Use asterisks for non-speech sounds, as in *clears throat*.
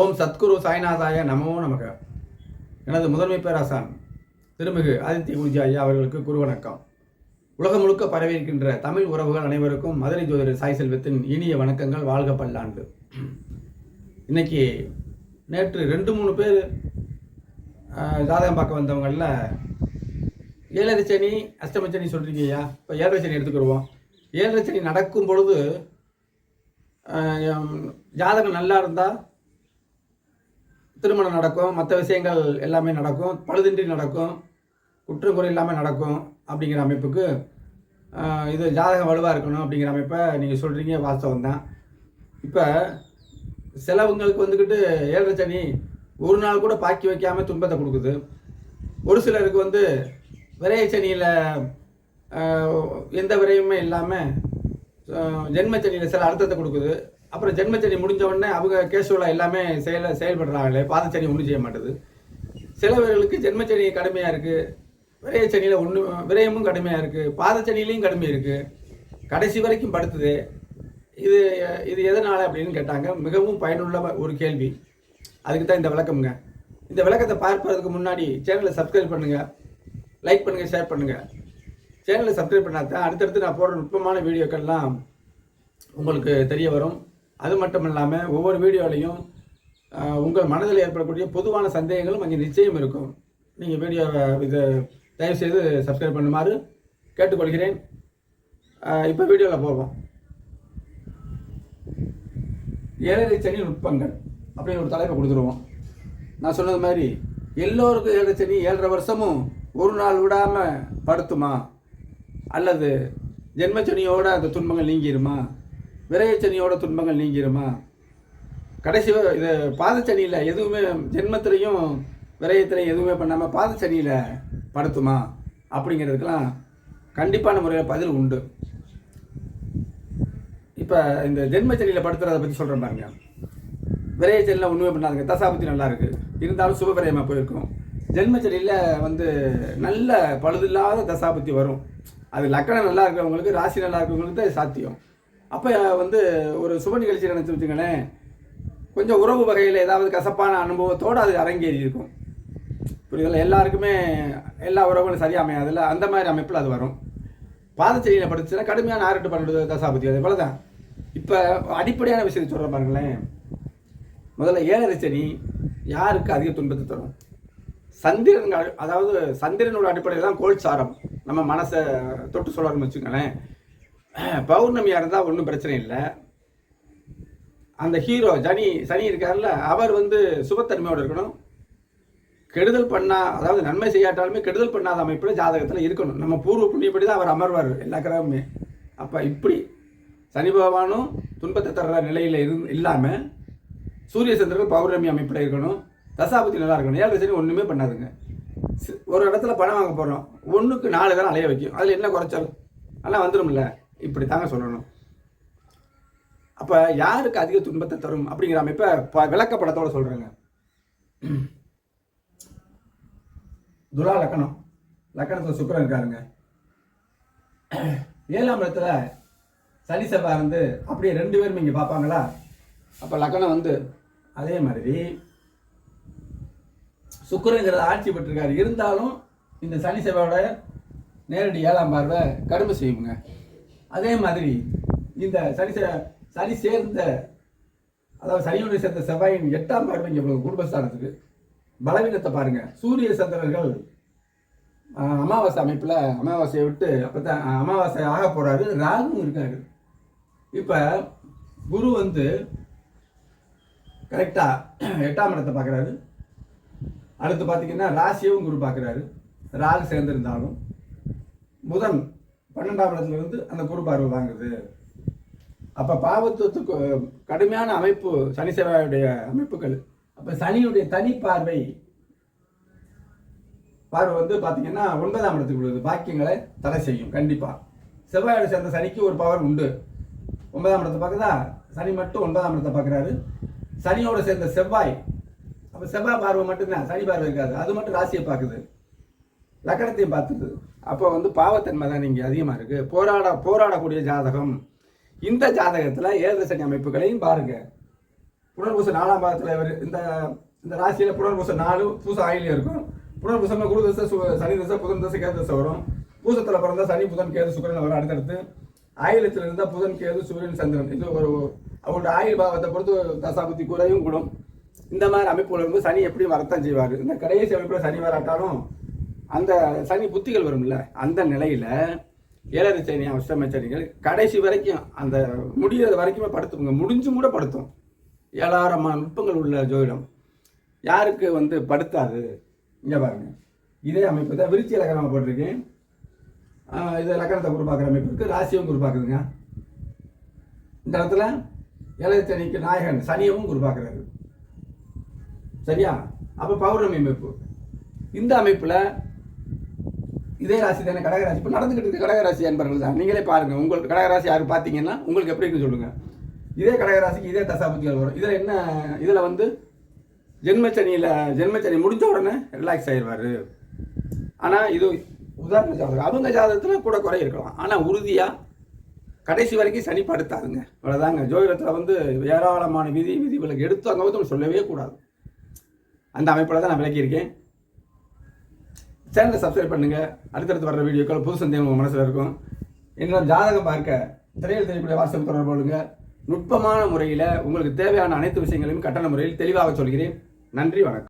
ஓம் சத்குரு சாய்நாதாய நமோ நமக. எனது முதன்மை பேராசான் திருமிகு ஆதித்ய குருஜி ஐயா அவர்களுக்கு குரு வணக்கம் உலகம் முழுக்க பரவியிருக்கின்ற தமிழ் உறவுகள் அனைவருக்கும் மதுரை ஜோதிடர் சாய் செல்வத்தின் இனிய வணக்கங்கள் வாழ்க பல்லாண்டு. இன்னைக்கு நேற்று ரெண்டு மூணு பேர் ஜாதகம் பார்க்க வந்தவங்களில் ஏழரை சனி அஷ்டம சனி சொல்கிறீங்கய்யா இப்போ ஏழரை சனி எடுத்துக்கிடுவோம். ஏழரை சனி நடக்கும் பொழுது ஜாதகம் நல்லா இருந்தால் திருமணம் நடக்கும் மற்ற விஷயங்கள் எல்லாமே நடக்கும் பழுதின்றி நடக்கும் குற்றக்குறை இல்லாமல் நடக்கும் அப்படிங்கிற அமைப்புக்கு இது ஜாதகம் வலுவாக இருக்கணும் அப்படிங்கிற அமைப்பை நீங்கள் சொல்கிறீங்க வாஸ்தவம் தான். இப்போ செலவுங்களுக்கு வந்துக்கிட்டு ஏழரை சனி ஒரு நாள் கூட பாக்கி வைக்காமல் துன்பத்தை கொடுக்குது. ஒரு சிலருக்கு வந்து விரைய சனியில் எந்த விரையுமே இல்லாமல் ஜென்மச்சனியில் சில அர்த்தத்தை கொடுக்குது. அப்புறம் ஜென்மச்சனி முடிஞ்ச உடனே அவங்க கேஷுவலாக எல்லாமே செயல செயல்படுறாங்களே பாதச்சனி ஒன்றும் செய்ய மாட்டேது. சிலவர்களுக்கு ஜென்மச்சனி கடுமையாக இருக்குது விரையச்சனியில் ஒன்று விரயமும் கடுமையாக இருக்குது பாதச்சனிலையும் கடுமை இருக்குது கடைசி வரைக்கும் படுத்துது. இது இது எதனால் அப்படின்னு கேட்டாங்க மிகவும் பயனுள்ள ஒரு கேள்வி. அதுக்கு தான் இந்த விளக்கம்ங்க. இந்த விளக்கத்தை பார்ப்பதற்கு முன்னாடி சேனலை சப்ஸ்கிரைப் பண்ணுங்கள் லைக் பண்ணுங்கள் ஷேர் பண்ணுங்கள் சேனலை சப்ஸ்கிரைப் பண்ணால் தான் அடுத்தடுத்து நான் போடுற நுட்பமான வீடியோக்கள்லாம் உங்களுக்கு தெரிய வரும். அது மட்டும் இல்லாமல் ஒவ்வொரு வீடியோலையும் உங்கள் மனதில் ஏற்படக்கூடிய பொதுவான சந்தேகங்களும் அங்கே நிச்சயம் இருக்கும். நீங்கள் வீடியோவை இது தயவுசெய்து சப்ஸ்கிரைப் பண்ணுமாறு கேட்டுக்கொள்கிறேன். இப்போ வீடியோவில் போவோம். ஏழரை சனி நுட்பங்கள் அப்படின்னு ஒரு தலைப்பை கொடுத்துருவோம். நான் சொன்னது மாதிரி எல்லோருக்கும் ஏழரை சனி ஏழரை வருஷமும் ஒரு நாள் விடாமல் படுத்துமா? அல்லது ஜென்மச்சனியோட அந்த துன்பங்கள் நீங்கிருமா? விரயச்சனியோட துன்பங்கள் நீங்கிருமா? கடைசி இது பாதச்சனியில் எதுவுமே ஜென்மத்திலையும் விரயத்திலையும் எதுவுமே பண்ணாமல் பாதச்சனியில் படுத்துமா? அப்படிங்கிறதுக்கெல்லாம் கண்டிப்பான முறையில் பதில் உண்டு. இப்போ இந்த ஜென்மச்சனியில் படுத்துறத பற்றி சொல்கிறேன் பாருங்க. விரயச்சனியில் ஒன்றுமே பண்ணாதுங்க. தசாபத்தி நல்லாயிருக்கு இருந்தாலும் சுபவிரயமாக போயிருக்கும். ஜென்மச்சனியில் வந்து நல்ல பழுதில்லாத தசாபத்தி வரும். அது லக்கணம் நல்லா இருக்கிறவங்களுக்கு ராசி நல்லா இருக்கிறவங்களுக்கு தான் சாத்தியம். அப்போ வந்து ஒரு சுப நிகழ்ச்சி நினச்சி வச்சுக்கோங்களேன். கொஞ்சம் உறவு வகையில் ஏதாவது கசப்பான அனுபவத்தோடு அது அரங்கேறி இருக்கும். புரியுதல்ல எல்லாருக்குமே எல்லா உறவுகளும் சரியாக அமையாதுல்ல? அந்த மாதிரி அமைப்பில் அது வரும். பாதச்செடியில் படுத்துச்சுன்னா கடுமையான ஆறுட்டு பன்னெண்டு தசாபதி அதே போல தான் இப்போ அடிப்படையான விஷயத்தை சொல்கிறேன் பாருங்களேன். முதல்ல ஏழரை சனி யாருக்கு அதிக துன்பத்தை தரும்? சந்திரன் அதாவது சந்திரனோட அடிப்படையில் தான் கோல் சாரம். நம்ம மனசை தொட்டு சொல்லணும்னு வச்சுக்கோங்களேன். *clears throat* பௌர்ணமியாக இருந்தால் ஒன்றும் பிரச்சனை இல்லை. அந்த ஹீரோ ஜனி சனி இருக்கார்ல அவர் வந்து சுபத்தன்மையோடு இருக்கணும். கெடுதல் பண்ணா அதாவது நன்மை செய்யாட்டாலுமே கெடுதல் பண்ணாத அமைப்பில் ஜாதகத்தில் இருக்கணும். நம்ம பூர்வ புண்ணியப்படி தான் அவர் அமர்வார் எல்லா கிரகமுமே. அப்போ இப்படி சனி பகவானும் துன்பத்தை தர்ற நிலையில் இரு இல்லாமல் சூரிய சந்திரன் பௌர்ணமி அமைப்பில் இருக்கணும். தசாபதி நல்லா இருக்கணும். ஏழு சனி ஒன்றுமே பண்ணாதுங்க. ஒரு இடத்துல பணம் வாங்க போகிறோம் ஒன்றுக்கு நாலு தான் அலைய வைக்கும். அதில் என்ன குறைச்சல்? ஆனால் வந்துடும்ல இப்படி தாங்க சொல்லணும். அப்போ யாருக்கு அதிக துன்பத்தை தரும் அப்படிங்கிற அமைப்பை ப விளக்கப்படத்தோட சொல்கிறேங்க துலா லக்கணம். லக்கணத்தில் சுக்கிரன் இருக்காருங்க. ஏழாம் இடத்துல சனி செவ்வாய் இருந்து அப்படியே ரெண்டு பேரும் இங்கே பார்ப்பாங்களா? அப்போ லக்கணம் வந்து அதே மாதிரி சுக்கரங்கிறத ஆட்சி பெற்றிருக்காரு. இருந்தாலும் இந்த சனி செவ்வாயோட நேரடி ஏழாம் பார்வை கடுமை செய்யுங்க. அதே மாதிரி இந்த சனி சனி சேர்ந்த அதாவது சனியுடைய சேர்ந்த செவ்வாயின் எட்டாம் பார்வை இங்கே குடும்பஸ்தானத்துக்கு பலவீனத்தை பாருங்கள் சூரிய சந்திரர்கள் அமாவாசை அமைப்பில் அமாவாசையை விட்டு அப்போ தான் அமாவாசை ஆக போகிறாரு ராகும் இருக்காரு. இப்போ குரு வந்து கரெக்டாக எட்டாம் இடத்தை பார்க்குறாரு அடுத்து பார்த்தீங்கன்னா ராசியவும் குரு பார்க்குறாரு ராகு சேர்ந்திருந்தாலும் புதன் பன்னெண்டாம் இடத்துல இருந்து அந்த குரு பார்வை வாங்குது. அப்போ பாவத்துவத்துக்கு கடுமையான அமைப்பு சனி செவ்வாயுடைய அமைப்புகள். அப்போ சனியுடைய தனி பார்வை. பார்வை வந்து பார்த்தீங்கன்னா ஒன்பதாம் இடத்துக்கு உள்ளது. பாக்கியங்களை தடை செய்யும் கண்டிப்பாக செவ்வாயோட சேர்ந்த சனிக்கு ஒரு பவர் உண்டு. ஒன்பதாம் இடத்தை பார்க்குதா? சனி மட்டும் ஒன்பதாம் இடத்தை பார்க்குறாரு. சனியோட சேர்ந்த செவ்வாய். அப்போ செவ்வாய் பார்வை மட்டும்தான் சனி பார்வை இருக்காது. அது மட்டும் ராசியை பார்க்குது. லக்கணத்தையும் பார்த்துது அப்போ வந்து பாவத்தன்மை தான் இங்கே அதிகமாக இருக்குது போராட போராடக்கூடிய ஜாதகம். இந்த ஜாதகத்தில் ஏழரை சனி அமைப்புகளையும் பாருங்க. புனர்பூச நாலாம் பாதத்தில் இவர் இந்த இந்த ராசியில் புனர்பூச நாலு பூச ஆயிலே இருக்கும். புனர்பூசம்னா குரு தசை சு- சனி தசை புதன் தசை கேது தசை வரும். பூசத்தில் பிறந்தா சனி புதன் கேது சுக்கரன் வரும் அடுத்தடுத்து. ஆயிலத்தில் இருந்தால் புதன் கேது சூரியன் சந்திரன். இது ஒரு அவங்களோட ஆயுள் பாவத்தை பொறுத்து தசாபுத்தி குறையும் கூடும். இந்த மாதிரி அமைப்புகள் வந்து சனி எப்படி வரத்தான் செய்வார். இந்த கடைசி அமைப்பில் சனி வராட்டாலும் அந்த சனி புத்திகள் வரும்ல அந்த நிலையில் ஏழரை சனி அஷ்டம சனிகள் கடைசி வரைக்கும் அந்த முடியறது வரைக்குமே படுத்துங்க முடிஞ்சும் கூட படுத்தும். ஏழாயிரமான நுட்பங்கள் உள்ள ஜோதிடம். யாருக்கு வந்து படுத்தாது? இங்கே பாருங்க. இதே அமைப்பு தான் விருச்சி லக்கணமாக போட்டிருக்கேன். இதை இது லக்கணத்தை குறிப்பாக்குற அமைப்பு இருக்குது ராசியும் குறிப்பாக்குதுங்க இந்த இடத்துல ஏழரை சனிக்கு நாயகன் சனியவும் குறிப்பாக்குறாரு சரியா? அப்போ பௌர்ணமி அமைப்பு. இந்த அமைப்பில் இதே ராசி தானே கடகராசி. இப்போ நடந்துகிட்டு இருக்க கடகராசி அன்பர்கள் தான். நீங்களே பாருங்கள் உங்களுக்கு கடகராசி யார் பார்த்தீங்கன்னா உங்களுக்கு எப்படி இருக்குன்னு சொல்லுங்கள் இதே கடகராசிக்கு இதே தசாபுத்திகள் வரும். இதில் என்ன இதில் வந்து ஜென்மச்சனியில் ஜென்மச்சனி முடிஞ்ச உடனே ரிலாக்ஸ் ஆயிடுவார். ஆனால் இது உதாரண ஜாதகம். அவங்க ஜாதகத்தில் கூட குறை இருக்கலாம். ஆனால் உறுதியாக கடைசி வரைக்கும் சனி படுத்தாதுங்க இவ்வளோதாங்க ஜோதிடத்தில் வந்து ஏராளமான விதி விதிவிலக்கு எடுத்து அங்கே வந்து சொல்லவே கூடாது. அந்த அமைப்பில் தான் நான் விளக்கியிருக்கேன். சேனலை சப்ஸ்கிரைப் பண்ணுங்கள் அடுத்தடுத்து வர வீடியோக்கள் புது சந்தேகம் உங்கள் மனசில் இருக்கும். என்னோட ஜாதகம் பார்க்க திரையில் தெரியக்கூடிய வாட்ஸ்அப் தொடர்பு கொள்ளுங்க. நுட்பமான முறையில் உங்களுக்கு தேவையான அனைத்து விஷயங்களையும் கட்டண முறையில் தெளிவாக சொல்கிறேன். நன்றி வணக்கம்.